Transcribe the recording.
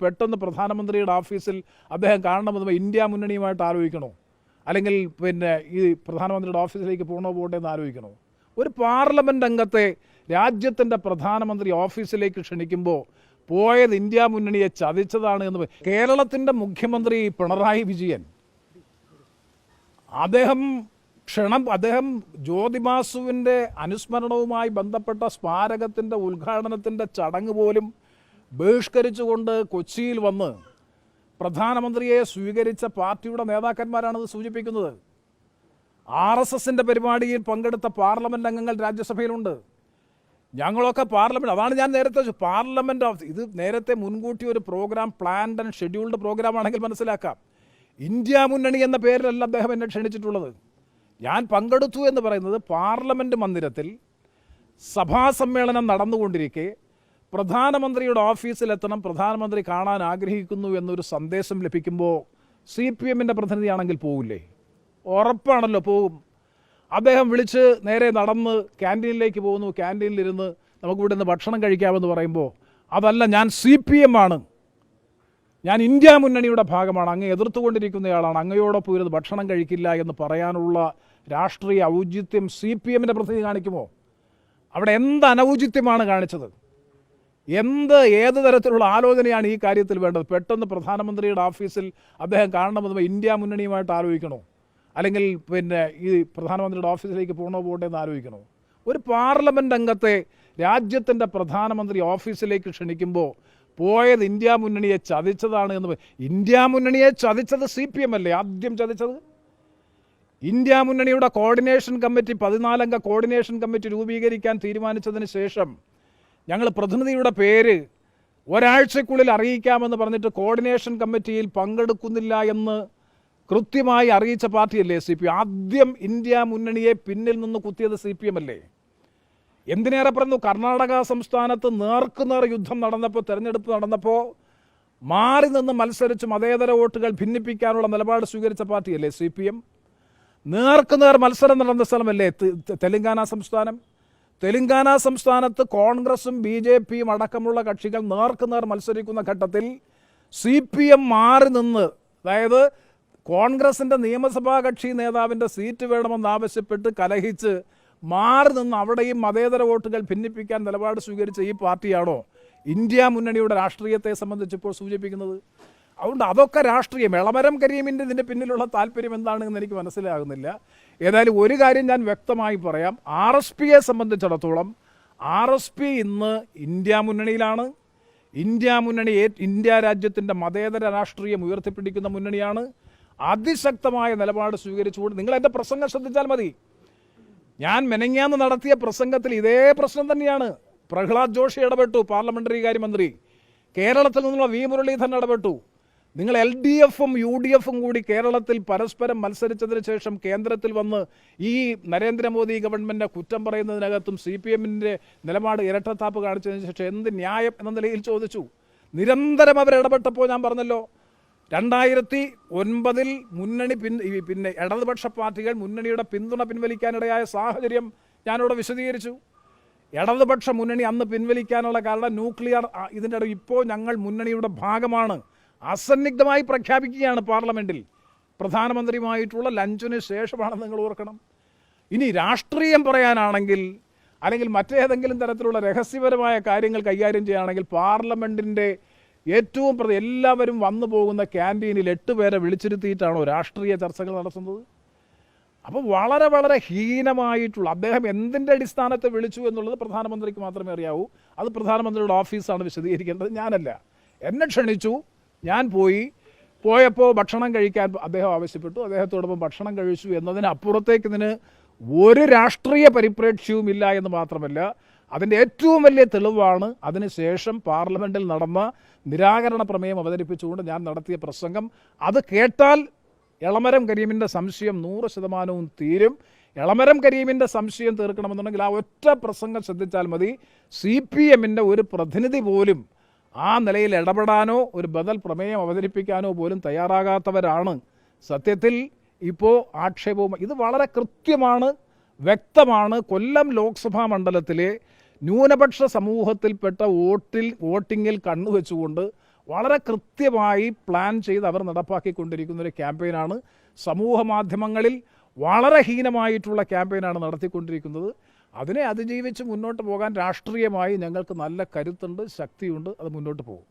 പെട്ടെന്ന് പ്രധാനമന്ത്രിയുടെ ഓഫീസിൽ അദ്ദേഹം കാണണമെന്ന് ഇന്ത്യ മുന്നണിയുമായിട്ട് ആലോചിക്കണോ? അല്ലെങ്കിൽ പിന്നെ ഈ പ്രധാനമന്ത്രിയുടെ ഓഫീസിലേക്ക് പോകണോ പോകട്ടെ എന്ന് ആലോചിക്കണോ? ഒരു പാർലമെന്റ് അംഗത്തെ രാജ്യത്തിന്റെ പ്രധാനമന്ത്രി ഓഫീസിലേക്ക് ക്ഷണിക്കുമ്പോൾ പോയത് ഇന്ത്യ മുന്നണിയെ ചതിച്ചതാണ് എന്ന് കേരളത്തിന്റെ മുഖ്യമന്ത്രി പിണറായി വിജയൻ. അദ്ദേഹം ക്ഷണം അദ്ദേഹം ജ്യോതിബാസുവിന്റെ അനുസ്മരണവുമായി ബന്ധപ്പെട്ട സ്മാരകത്തിന്റെ ഉദ്ഘാടനത്തിന്റെ ചടങ്ങ് പോലും ബഹിഷ്കരിച്ചുകൊണ്ട് കൊച്ചിയിൽ വന്ന് പ്രധാനമന്ത്രിയെ സ്വീകരിച്ച പാർട്ടിയുടെ നേതാക്കന്മാരാണത് സൂചിപ്പിക്കുന്നത്. ആർ എസ് എസിന്റെ പരിപാടിയിൽ പങ്കെടുത്ത പാർലമെന്റ് അംഗങ്ങൾ രാജ്യസഭയിലുണ്ട്. ഞങ്ങളൊക്കെ പാർലമെന്റ് അതാണ് ഞാൻ നേരത്തെ പാർലമെന്റ് പാർലമെന്റ് ഓഫ് ഇത് നേരത്തെ മുൻകൂട്ടി ഒരു program planned and scheduled program ആണെങ്കിൽ മനസ്സിലാക്കാം. ഇന്ത്യ മുന്നണി എന്ന പേരിലല്ല അദ്ദേഹം എന്നെ ക്ഷണിച്ചിട്ടുള്ളത്. ഞാൻ പങ്കെടുത്തു എന്ന് പറയുന്നത് പാർലമെന്റ് മന്ദിരത്തിൽ സഭാ സമ്മേളനം നടന്നുകൊണ്ടിരിക്കെ പ്രധാനമന്ത്രിയുടെ ഓഫീസിലെത്തണം പ്രധാനമന്ത്രി കാണാൻ ആഗ്രഹിക്കുന്നു എന്നൊരു സന്ദേശം ലഭിക്കുമ്പോൾ സി പി എമ്മിന്റെ പ്രതിനിധിയാണെങ്കിൽ പോകില്ലേ ഉറപ്പാണല്ലോ പോകും അദ്ദേഹം വിളിച്ച് നേരെ നടന്ന് ക്യാന്റീനിലേക്ക് പോകുന്നു ക്യാന്റീനിലിരുന്ന് നമുക്ക് ഇവിടെ നിന്ന് ഭക്ഷണം കഴിക്കാമെന്ന് പറയുമ്പോൾ അതല്ല ഞാൻ സി പി എം ആണ് ഞാൻ ഇന്ത്യ മുന്നണിയുടെ ഭാഗമാണ് അങ്ങ് എതിർത്തുകൊണ്ടിരിക്കുന്നയാളാണ് അങ്ങയോടൊപ്പം ഇരുന്ന് ഭക്ഷണം കഴിക്കില്ല എന്ന് പറയാനുള്ള രാഷ്ട്രീയ ഔചിത്യം സി പി എമ്മിന്റെ പ്രതിനിധി കാണിക്കുമോ? അവിടെ എന്ത് അനൗചിത്യമാണ് കാണിച്ചത്? എന്ത് ഏത് തരത്തിലുള്ള ആലോചനയാണ് ഈ കാര്യത്തിൽ വേണ്ടത്? പെട്ടെന്ന് പ്രധാനമന്ത്രിയുടെ ഓഫീസിൽ അദ്ദേഹം കാണണമെന്ന് ഇന്ത്യ മുന്നണിയുമായിട്ട് ആലോചിക്കണോ? അല്ലെങ്കിൽ പിന്നെ ഈ പ്രധാനമന്ത്രിയുടെ ഓഫീസിലേക്ക് പോകണോ പോകട്ടെ എന്ന് ആലോചിക്കണോ? ഒരു പാർലമെന്റ് അംഗത്തെ രാജ്യത്തിന്റെ പ്രധാനമന്ത്രി ഓഫീസിലേക്ക് ക്ഷണിക്കുമ്പോൾ പോയത് ഇന്ത്യ മുന്നണിയെ ചതിച്ചതാണ് എന്ന് ഇന്ത്യ മുന്നണിയെ ചതിച്ചത് സി പി എം അല്ലേ? ആദ്യം ചതിച്ചത്? ഇന്ത്യ മുന്നണിയുടെ കോർഡിനേഷൻ കമ്മിറ്റി പതിനാലംഗ കോർഡിനേഷൻ കമ്മിറ്റി രൂപീകരിക്കാൻ തീരുമാനിച്ചതിന് ശേഷം ഞങ്ങൾ പ്രതിനിധിയുടെ പേര് ഒരാഴ്ചക്കുള്ളിൽ അറിയിക്കാമെന്ന് പറഞ്ഞിട്ട് കോർഡിനേഷൻ കമ്മിറ്റിയിൽ പങ്കെടുക്കുന്നില്ല എന്ന് കൃത്യമായി അറിയിച്ച പാർട്ടിയല്ലേ സി പി ആദ്യം ഇന്ത്യ മുന്നണിയെ പിന്നിൽ നിന്ന് കുത്തിയത് സി പി എം അല്ലേ? എന്തിനേറെ പറഞ്ഞു? കർണാടക സംസ്ഥാനത്ത് നേർക്കുനേർ യുദ്ധം നടന്നപ്പോൾ തെരഞ്ഞെടുപ്പ് നടന്നപ്പോൾ മാറി നിന്ന് മത്സരിച്ച് മതേതര വോട്ടുകൾ ഭിന്നിപ്പിക്കാനുള്ള നിലപാട് സ്വീകരിച്ച പാർട്ടിയല്ലേ സി പി എം? നേർക്കുനേർ മത്സരം നടന്ന സ്ഥലമല്ലേ തെലങ്കാന സംസ്ഥാനം? തെലങ്കാന സംസ്ഥാനത്ത് കോൺഗ്രസും ബി ജെ പിയും അടക്കമുള്ള കക്ഷികൾ നേർക്കുനേർ മത്സരിക്കുന്ന ഘട്ടത്തിൽ സി പി എം മാറി നിന്ന് അതായത് കോൺഗ്രസിന്റെ നിയമസഭാ കക്ഷി നേതാവിന്റെ സീറ്റ് വേണമെന്നാവശ്യപ്പെട്ട് കലഹിച്ച് മാറി നിന്ന് അവിടെയും മതേതര വോട്ടുകൾ ഭിന്നിപ്പിക്കാൻ നിലപാട് സ്വീകരിച്ച ഈ പാർട്ടിയാണോ ഇന്ത്യ മുന്നണിയുടെ രാഷ്ട്രീയത്തെ സംബന്ധിച്ച് ഇപ്പോൾ സൂചിപ്പിക്കുന്നത്? അതുകൊണ്ട് അതൊക്കെ രാഷ്ട്രീയം. എളമരം കരീമിന്റെ ഇതിന്റെ പിന്നിലുള്ള താല്പര്യം എന്താണെന്ന് എനിക്ക് മനസ്സിലാകുന്നില്ല. ഏതായാലും ഒരു കാര്യം ഞാൻ വ്യക്തമായി പറയാം. ആർ എസ് പിയെ സംബന്ധിച്ചിടത്തോളം ആർ എസ് പി ഇന്ന് ഇന്ത്യ മുന്നണിയിലാണ്. ഇന്ത്യ മുന്നണി ഇന്ത്യ രാജ്യത്തിന്റെ മതേതര രാഷ്ട്രീയം ഉയർത്തിപ്പിടിക്കുന്ന മുന്നണിയാണ്. അതിശക്തമായ നിലപാട് സ്വീകരിച്ചുകൊണ്ട് നിങ്ങൾ എന്റെ പ്രസംഗം ശ്രദ്ധിച്ചാൽ മതി. ഞാൻ മെനങ്ങാന്ന് നടത്തിയ പ്രസംഗത്തിൽ ഇതേ പ്രശ്നം തന്നെയാണ്. പ്രഹ്ലാദ് ജോഷി ഇടപെട്ടു പാർലമെന്ററി കാര്യമന്ത്രി. കേരളത്തിൽ നിന്നുള്ള വി മുരളീധരൻ ഇടപെട്ടു. നിങ്ങൾ എൽ ഡി എഫും യു ഡി എഫും കൂടി കേരളത്തിൽ പരസ്പരം മത്സരിച്ചതിന് ശേഷം കേന്ദ്രത്തിൽ വന്ന് ഈ നരേന്ദ്രമോദി ഗവൺമെന്റ് കുറ്റം പറയുന്നതിനകത്തും സി പി എമ്മിന്റെ നിലപാട് ഇരട്ടത്താപ്പ് കാണിച്ചതിന് ശേഷം എന്ത് ന്യായം എന്ന നിലയിൽ ചോദിച്ചു. നിരന്തരം അവർ ഇടപെട്ടപ്പോൾ ഞാൻ പറഞ്ഞല്ലോ രണ്ടായിരത്തി ഒൻപതിൽ മുന്നണി പിൻ പിന്നെ ഇടതുപക്ഷ പാർട്ടികൾ മുന്നണിയുടെ പിന്തുണ പിൻവലിക്കാനിടയായ സാഹചര്യം ഞാനിവിടെ വിശദീകരിച്ചു. ഇടതുപക്ഷ മുന്നണി അന്ന് പിൻവലിക്കാനുള്ള കാരണം ന്യൂക്ലിയർ ഇതിന്റെ ഇപ്പോൾ ഞങ്ങൾ മുന്നണിയുടെ ഭാഗമാണ്. അസന്നിഗ്ധമായി പ്രഖ്യാപിക്കുകയാണ് പാർലമെന്റിൽ പ്രധാനമന്ത്രിയുമായിട്ടുള്ള ലഞ്ചിന് ശേഷമാണ് നിങ്ങൾ ഓർക്കണം. ഇനി രാഷ്ട്രീയം പറയാനാണെങ്കിൽ അല്ലെങ്കിൽ മറ്റേതെങ്കിലും തരത്തിലുള്ള രഹസ്യപരമായ കാര്യങ്ങൾ കൈകാര്യം ചെയ്യുകയാണെങ്കിൽ പാർലമെന്റിന്റെ ഏറ്റവും പ്രതി എല്ലാവരും വന്നു പോകുന്ന ക്യാന്റീനിൽ എട്ട് പേരെ വിളിച്ചിരുത്തിയിട്ടാണോ രാഷ്ട്രീയ ചർച്ചകൾ നടത്തുന്നത്? അപ്പോൾ വളരെ വളരെ ഹീനമായിട്ടുള്ള അദ്ദേഹം എന്തിന്റെ അടിസ്ഥാനത്തെ വിളിച്ചു എന്നുള്ളത് പ്രധാനമന്ത്രിക്ക് മാത്രമേ അറിയാവൂ. അത് പ്രധാനമന്ത്രിയുടെ ഓഫീസാണ് വിശദീകരിക്കേണ്ടത്. ഞാനല്ല. എന്നെ ക്ഷണിച്ചു. ഞാൻ പോയി. പോയപ്പോൾ ഭക്ഷണം കഴിക്കാൻ അദ്ദേഹം ആവശ്യപ്പെട്ടു. അദ്ദേഹത്തോടൊപ്പം ഭക്ഷണം കഴിച്ചു എന്നതിനപ്പുറത്തേക്ക് ഇതിന് ഒരു രാഷ്ട്രീയ പരിപ്രേക്ഷ്യവും ഇല്ല എന്ന് മാത്രമല്ല അതിന്റെ ഏറ്റവും വലിയ തെളിവാണ് അതിനുശേഷം പാർലമെന്റിൽ നടന്ന നിരാകരണ പ്രമേയം അവതരിപ്പിച്ചുകൊണ്ട് ഞാൻ നടത്തിയ പ്രസംഗം. അത് കേട്ടാൽ എളമരം കരീമിന്റെ സംശയം നൂറ് ശതമാനവും തീരും. എളമരം കരീമിന്റെ സംശയം തീർക്കണമെന്നുണ്ടെങ്കിൽ ആ ഒറ്റ പ്രസംഗം ശ്രദ്ധിച്ചാൽ മതി. സി പി എമ്മിന്റെ ഒരു പ്രതിനിധി പോലും ആ നിലയിൽ ഇടപെടാനോ ഒരു ബദൽ പ്രമേയം അവതരിപ്പിക്കാനോ പോലും തയ്യാറാകാത്തവരാണ്. സത്യത്തിൽ ഇപ്പോൾ ആക്ഷേപവും ഇത് വളരെ കൃത്യമാണ് വ്യക്തമാണ്. കൊല്ലം ലോക്സഭാ മണ്ഡലത്തിലെ ന്യൂനപക്ഷ സമൂഹത്തിൽപ്പെട്ട വോട്ടിൽ വോട്ടിങ്ങിൽ കണ്ണുവെച്ചുകൊണ്ട് വളരെ കൃത്യമായി പ്ലാൻ ചെയ്ത് അവർ നടപ്പാക്കിക്കൊണ്ടിരിക്കുന്ന ഒരു ക്യാമ്പയിനാണ്. സമൂഹ മാധ്യമങ്ങളിൽ വളരെ ഹീനമായിട്ടുള്ള ക്യാമ്പയിനാണ് നടത്തിക്കൊണ്ടിരിക്കുന്നത്. അതിനെ അതിജീവിച്ച് മുന്നോട്ട് പോകാൻ രാഷ്ട്രീയമായി ഞങ്ങൾക്ക് നല്ല കരുത്തുണ്ട് ശക്തിയുണ്ട് അത് മുന്നോട്ട് പോകും.